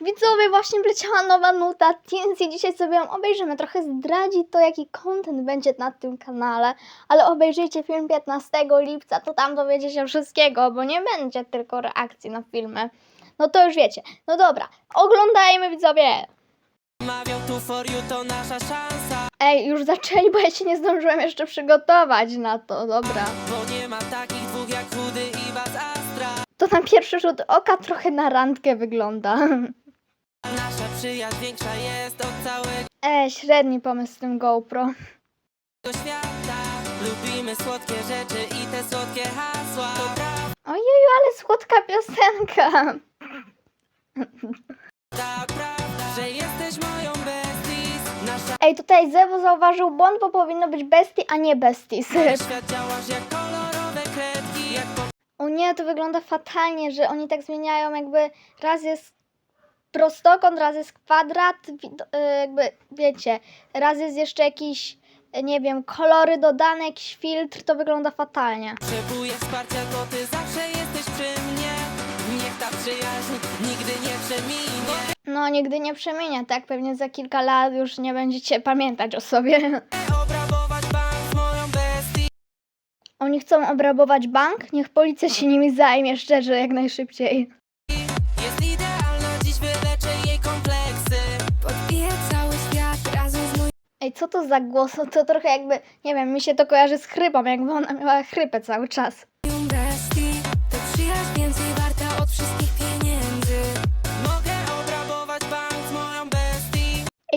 Widzowie, właśnie wleciała nowa nuta TNC. Dzisiaj sobie ją obejrzymy. Trochę zdradzi to, jaki content będzie na tym kanale, ale obejrzyjcie film 15 lipca, to tam dowiecie się wszystkiego, bo nie będzie tylko reakcji na filmy. No to już wiecie. No dobra, oglądajmy widzowie. Mawiał tu for you to nasza szansa Ej, już zaczęli, bo ja się nie zdążyłem jeszcze przygotować na to, dobra. Bo nie ma takich dwóch jak i Astra To na pierwszy rzut oka trochę na randkę wygląda. Nasza przyjaźń większa jest od całego Ej, średni pomysł z tym GoPro. świata Lubimy słodkie rzeczy i te słodkie hasła To prawda, Ojeju, ale słodka piosenka. prawda Że jesteś moją besties Nasza Ej, tutaj Zewo zauważył błąd, bo powinno być bestie, a nie besties. świat działasz jak kolorowe kredki Jak po O nie, to wygląda fatalnie, że oni tak zmieniają jakby raz jest prostokąt, raz jest kwadrat, y, jakby wiecie, raz jest jeszcze jakiś, nie wiem, kolory dodane, jakiś filtr, to wygląda fatalnie. Potrzebuję wsparcia, ty zawsze jesteś przy mnie Niech ta przyjaźń nigdy nie przeminie No, nigdy nie przemienia, tak? Pewnie za kilka lat już nie będziecie pamiętać o sobie. Obrabować bank z moją bestii Oni chcą obrabować bank? Niech policja się nimi zajmie, szczerze, jak najszybciej. Ej, co to za głos? No To trochę jakby, nie wiem, mi się to kojarzy z chrypą, jakby ona miała chrypę cały czas.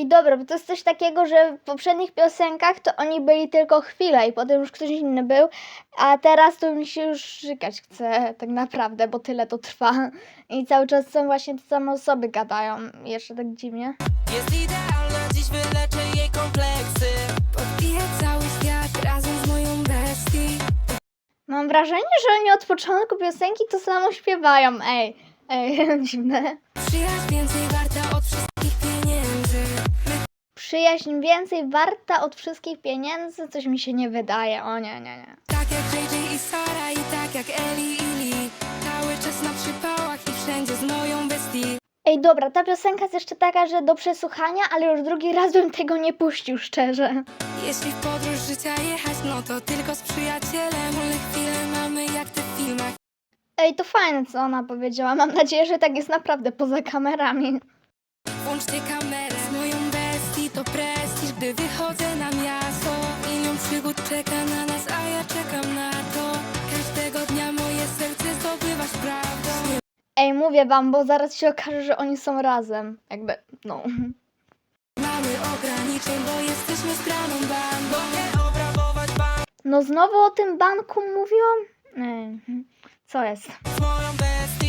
Ej, dobra, bo to jest coś takiego, że w poprzednich piosenkach to oni byli tylko chwilę i potem już ktoś inny był, a teraz to mi się już żygać chce tak naprawdę, bo tyle to trwa. I cały czas są właśnie te same osoby gadają. Jeszcze tak dziwnie. Jest idealna, dziś wyleczę jej kompleksy Podbije cały świat razem z moją bestii Mam wrażenie, że oni od początku piosenki to samo śpiewają. Ej, ej, dziwne. Przyjaźń więcej warta od pieniędzy Przyjaźń więcej warta od wszystkich pieniędzy? Coś mi się nie wydaje. O nie, nie, nie. Tak jak JJ i Sara i tak jak Eli i Lee Cały czas na przypałach i wszędzie z moją bestii Ej, dobra, ta piosenka jest jeszcze taka, że do przesłuchania, ale już drugi raz bym tego nie puścił, szczerze. Jeśli w podróż życia jechać, no to tylko z przyjacielem chwile mamy jak te w filmach Ej, to fajne, co ona powiedziała. Mam nadzieję, że tak jest naprawdę poza kamerami. Włączcie kamerę gdy wychodzę na miasto Milion przygód czeka na nas, a ja czekam na to Każdego dnia moje serce zdobywasz prawdą Ej, mówię wam, bo zaraz się okaże, że oni są razem. Jakby, no. Mamy ograniczeń, bo jesteśmy zgraną bandą Mogę obrabować bank No znowu o tym banku mówią? Ej, co jest? z moją bestii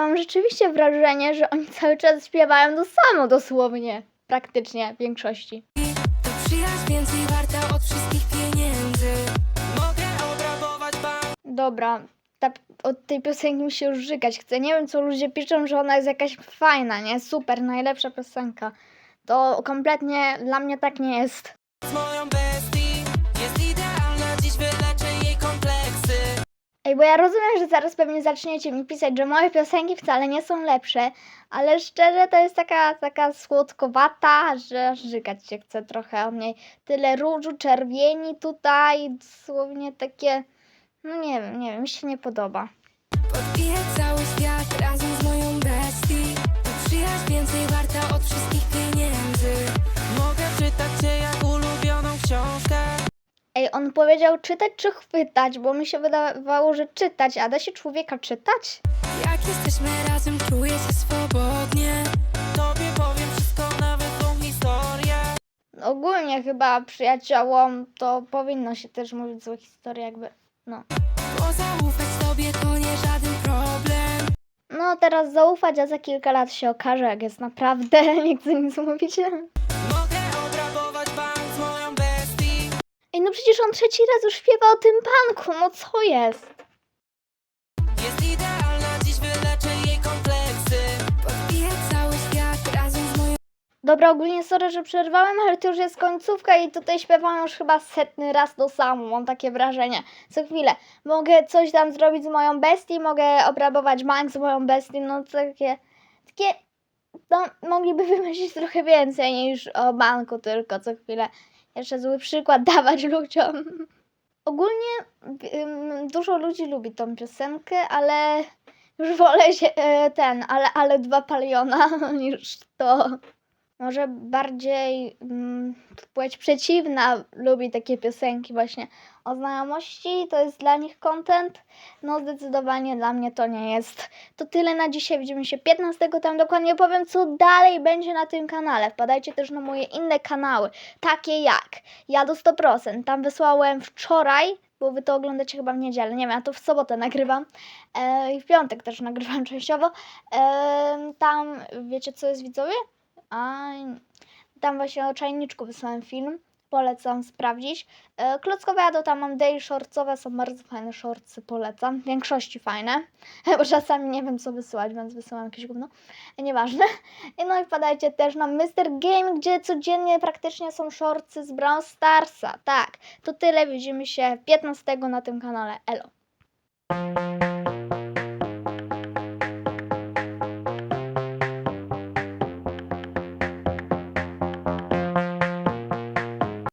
ja mam rzeczywiście wrażenie, że oni cały czas śpiewają to samo dosłownie. Praktycznie w większości. To przyjaźń więcej warta od wszystkich pieniędzy Mogę obrabować bank Dobra, ta, od tej piosenki mi się już żygać chce. Nie wiem, co ludzie piszą, że ona jest jakaś fajna, nie? Super, najlepsza piosenka. To kompletnie dla mnie tak nie jest. Ej, bo ja rozumiem, że zaraz pewnie zaczniecie mi pisać, że moje piosenki wcale nie są lepsze, ale szczerze to jest taka, taka słodkowata, że żygać się chce trochę od niej. Tyle różu, czerwieni tutaj, dosłownie takie, no nie wiem, nie wiem, mi się nie podoba. Podbije cały świat razem z moją bestii To przyjaźń więcej warta od wszystkich pieniędzy Mogę czytać cię jak ulubioną książkę Ej, on powiedział czytać czy chwytać, bo mi się wydawało, że czytać, a da się człowieka czytać? Jak jesteśmy razem, czuję się swobodnie Tobie powiem wszystko, nawet tą historię Ogólnie chyba przyjaciołom to powinno się też mówić złe historie, jakby, no. Bo zaufać tobie to nie żaden problem No, teraz zaufać, a za kilka lat się okaże, jak jest naprawdę. Nie chcę nic mówić. No przecież on trzeci raz już śpiewa o tym banku, no co jest? Jest idealna, dziś wyleczę jej kompleksy Podbije cały świat razem z moją Dobra, ogólnie sorry, że przerwałem, ale to już jest końcówka i tutaj śpiewam już chyba setny raz to samo, mam takie wrażenie. Co chwilę mogę coś tam zrobić z moją bestią, mogę obrabować bank z moją bestią, no takie, takie, no mogliby wymyślić trochę więcej niż o banku tylko co chwilę. Jeszcze zły przykład dawać ludziom. Ogólnie dużo ludzi lubi tą piosenkę, ale już wolę się e, ten, ale, ale dwa paliona niż to. Może bardziej mm, płeć przeciwna lubi takie piosenki właśnie o znajomości, to jest dla nich content. No zdecydowanie dla mnie to nie jest. To tyle na dzisiaj, widzimy się 15, tam dokładnie powiem co dalej będzie na tym kanale. Wpadajcie też na moje inne kanały, takie jak Ja do 100%, tam wysłałem wczoraj, bo wy to oglądacie chyba w niedzielę, nie wiem, ja to w sobotę nagrywam e, i w piątek też nagrywam częściowo. E, tam wiecie co jest widzowie? A, tam właśnie o czajniczku wysłałem film. Polecam sprawdzić. E, Klockowe jadą, tam mam daily shortsowe, są bardzo fajne shortsy, polecam. W większości fajne, bo czasami nie wiem co wysyłać, więc wysyłam jakieś gówno. Nieważne. No i wpadajcie też na Mr. Game, gdzie codziennie praktycznie są shortsy z Brawl Starsa. Tak, to tyle, widzimy się 15 na tym kanale. Elo.